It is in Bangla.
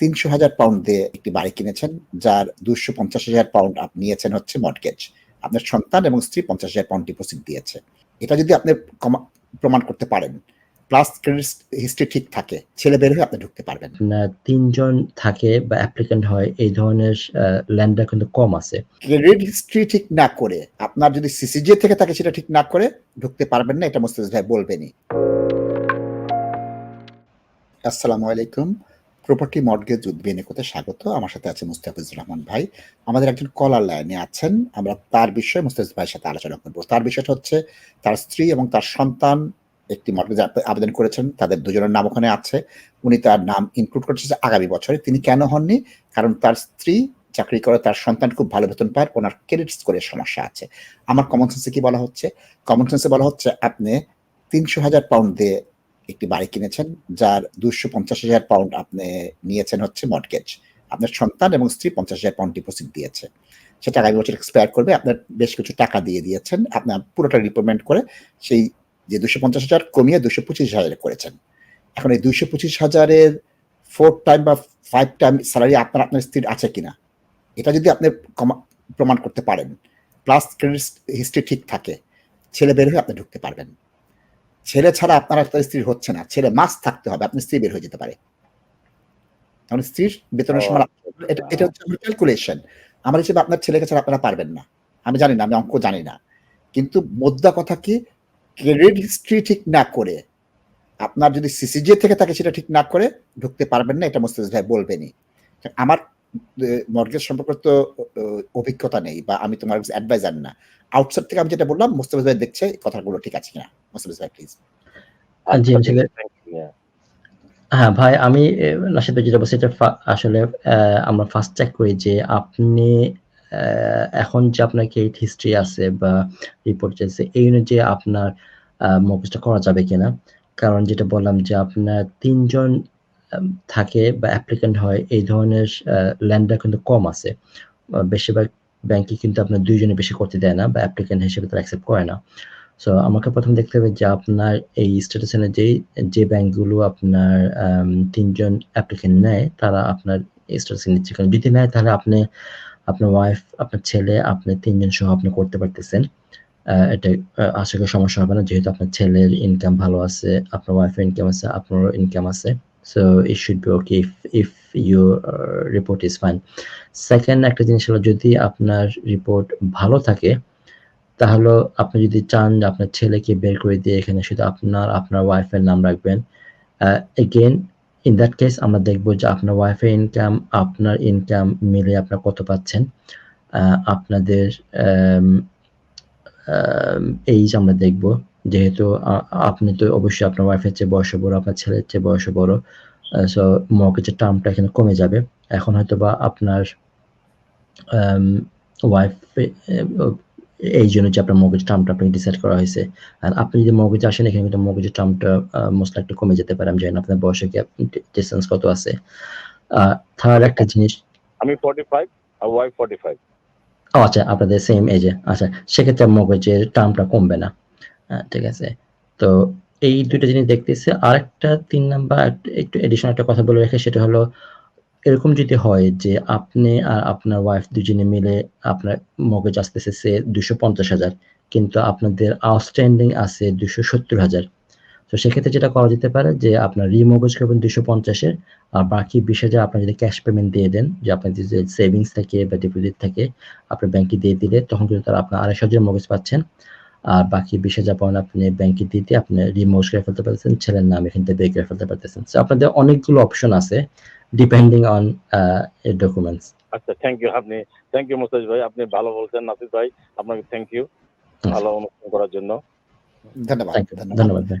তিনশো হাজার পাউন্ড দিয়ে একটি বাড়ি কিনেছেন যার দুশো পঞ্চাশ হাজার পাউন্ড আপনি নিয়েছেন হচ্ছে মর্টগেজ আপনার সন্তান এবং স্ত্রী পঞ্চাশ হাজার পাউন্ড ডিপোজিট দিয়েছে। এটা যদি আপনি প্রমাণ করতে পারেন প্লাস ক্রেডিট হিস্ট্রি ঠিক থাকে ছেলে বের হয়ে আপনি ঢুকতে পারবেন। আপনার তিনজন থাকে বা অ্যাপ্লিকেন্ট হয় এই ধরনের ল্যান্ডার কিন্তু কম আছে। ক্রেডিট হিস্ট্রি ঠিক না করে আপনার যদি সিসিজে থেকে থাকে সেটা ঠিক না করে ঢুকতে পারবেন না এটা মোস্তাফিজ ভাই বলবেনই। আসসালামু আলাইকুম। প্রপার্টি মর্গেজ উদ্বিনিকতে স্বাগত। আমার সাথে আছে মুস্তাফিজুর রহমান ভাই। আমাদের একজন কলার লাইনে আছেন। আমরা তার বিষয়ে মুস্তাফিজ ভাইয়ের সাথে আলোচনা করব। তার বিষয়টা হচ্ছে, তার স্ত্রী এবং তার সন্তান একটি মর্গেজ আবেদন করেছেন। তাদের দুজনের নাম ওখানে আছে। উনি তার নাম ইনক্লুড করেছে আগামী বছরে। তিনি কেন হননি? কারণ তার স্ত্রী চাকরি করে, তার সন্তান খুব ভালো বেতন পায়। ওনার ক্রেডিট স্কোরের সমস্যা আছে। আমার কমন সেন্সে কি বলা হচ্ছে? কমন সেন্সে বলা হচ্ছে, আপনি তিনশো হাজার পাউন্ড দিয়ে একটি বাড়ি কিনেছেন, যার দুশো পঞ্চাশ হাজার পাউন্ড আপনি নিয়েছেন হচ্ছে মর্টগেজ আপনার সন্তান এবং স্ত্রী পঞ্চাশ হাজার পাউন্ড ডিপোজিট দিয়েছে। সেটা আগামী বছর এক্সপায়ার করবে, আপনার বেশ কিছু টাকা দিয়ে দিয়েছেন, আপনার পুরোটা রিপেমেন্ট করে সেই যে দুশো পঞ্চাশ হাজার কমিয়ে দুশো পঁচিশ হাজারে করেছেন। এখন এই দুশো পঁচিশ হাজারের ফোর টাইম বা ফাইভ টাইম স্যালারি আপনার আপনার স্ত্রীর আছে কিনা? এটা যদি আপনি প্রমাণ করতে পারেন। প্লাস ক্রেডিট হিস্ট্রি ঠিক থাকে, ছেলে বের হয়ে আপনি ঢুকতে পারবেন। ছেলে ছাড়া আপনার একটা স্ত্রী হচ্ছে না। ছেলে মাস থাকতে হবে আপনি স্ত্রী বের হয়ে যেতে পারে কারণ স্ত্রীর বেতনের সময় এটা এটা হচ্ছে আমার ক্যালকুলেশন আমার হিসেবে আপনার ছেলেকে ছাড়া আপনারা পারবেন না। আমি জানি না আমি অঙ্ক জানি না। কিন্তু মোদ্দা কথা কি? ক্রেডিট হিস্ট্রি ঠিক না করে আপনার যদি সিসিজে থেকে থাকে সেটা ঠিক না করে ঢুকতে পারবেন না এটা মোস্তাফিজ ভাই বলবেনই। আমার মর্গেজ সম্পর্কে তো অভিজ্ঞতা নেই বা আমি তোমার অ্যাডভাইজার না। আউটসাইড থেকে আমি যেটা বললাম মোস্তাফিজ ভাই দেখছে কথাগুলো ঠিক আছে কিনা? মোস্তাফিজ ভাই প্লিজ জি. হ্যাঁ ভাই আমি ভাই যেটা বলছি এটা আসলে আহ, আমরা ফার্স্ট চেক করি যে আপনি আহ, এখন যে আপনার ক্রেডিট হিস্ট্রি আছে বা রিপোর্ট আছে এই অনুযায়ী আপনার মগজটা করা যাবে কিনা? কারণ যেটা বললাম যে আপনার তিনজন থাকে বা অ্যাপ্লিকেন্ট হয়, এই ধরনের ল্যান্ডার কিন্তু কম আছে। বেশিরভাগ ব্যাংকে কিন্তু আপনার দুইজনে বেশি করতে দেয় না বা অ্যাপ্লিকেন্ট হিসেবে তারা অ্যাকসেপ্ট করে না। সো আমাকে প্রথম দেখতে হবে যে আপনার এই স্ট্যাটাস অনুযায়ী যে ব্যাংকগুলো আপনার তিনজন অ্যাপ্লিকেন্ট নেয়, তারা আপনার স্ট্যাটাস নিচ্ছে। কারণ যদি নেয়, তাহলে আপনি, আপনার ওয়াইফ আপনার ছেলে, আপনি তিনজন সহ আপনি করতে পারতেছেন। এটা আশা করি সমস্যা হবে না। যেহেতু আপনার ছেলের ইনকাম ভালো আছে, আপনার ওয়াইফের ইনকাম আছে, আপনারও ইনকাম আছে। So it should be okay if if your report is fine second একটা জিনিস হলো, যদি আপনার রিপোর্ট ভালো থাকে, তাহলে আপনি যদি চান আপনার ছেলেকে বের করে দিয়ে এখানে শুধু আপনার আপনার ওয়াইফের নাম রাখবেন এগেন ইন দ্যাট কেস আমরা দেখব যে আপনার ওয়াইফের ইনকাম আপনার ইনকাম মিলে আপনার কত পাচ্ছেন। আপনাদের এইজ আমরা দেখব। যেহেতু আপনি তো অবশ্যই আপনার ওয়াইফের চেয়ে বয়স বড় আপনার ছেলের চেয়ে বয়স বড় সো মর্গেজের টার্মটা এখানে কমে যাবে। এখন হয়তো বা আপনার ওয়াইফ এই জন্য যে আপনার মগজ টার্মটা আপনি ডিসাইড করা হয়েছে। আর আপনি যদি মগজ আসেন এখানে কিন্তু মগজের টার্মটা মোস্ট লাইকলি কমে যেতে পারে। আমি জানি না আপনার বয়সে গ্যাপ ডিস্টেন্স কত আছে। থার্ড একটা জিনিস আমি 45 আর ওয়াইফ 45 ও আচ্ছা আপনাদের সেম এজে আচ্ছা সেক্ষেত্রে মগজের টার্মটা কমবে না। ঠিক আছে। তো এই দুইটা জিনিস দেখতেছে। আরেকটা তিন নাম্বার, একটু এডিশনাল একটা কথা বলে রেখে, সেটা হলো এরকম যদি হয় যে আপনি আর আপনার ওয়াইফ দুজনে মিলে আপনার মগজ আসতেছে, সে দুশো পঞ্চাশ হাজার, কিন্তু আপনাদের আউটস্ট্যান্ডিং আছে দুশো সত্তর হাজার। তো সেক্ষেত্রে যেটা করা যেতে পারে যে আপনার রিমগজ করবেন দুশো পঞ্চাশের, আর বাকি বিশ হাজার আপনার যদি ক্যাশ পেমেন্ট দিয়ে দেন, যে আপনার যদি সেভিংস থাকে বা ডিপোজিট থাকে আপনার ব্যাংকে দিয়ে দিলে, তখন কিন্তু তারা আপনার আড়াইশো হাজার মগজ পাচ্ছেন। আর বাকি বিশ হাজার পাউন্ড আপনি ব্যাংকে দিয়ে আপনি রিমোজ করে ফেলতে পারতেছেন ছেলের নাম এখান থেকে বের করে ফেলতে পারতেছেন। সো আপনাদের অনেকগুলো অপশন আছে ডিপেন্ডিং অন ডকুমেন্টস আচ্ছা থ্যাংক ইউ আপনি থ্যাংক ইউ মোস্তাজ ভাই আপনি ভালো বলছেন নাসির ভাই আপনাকে থ্যাংক ইউ ভালো অনুষ্ঠান করার জন্য। ধন্যবাদ ধন্যবাদ। ধন্যবাদ ভাই।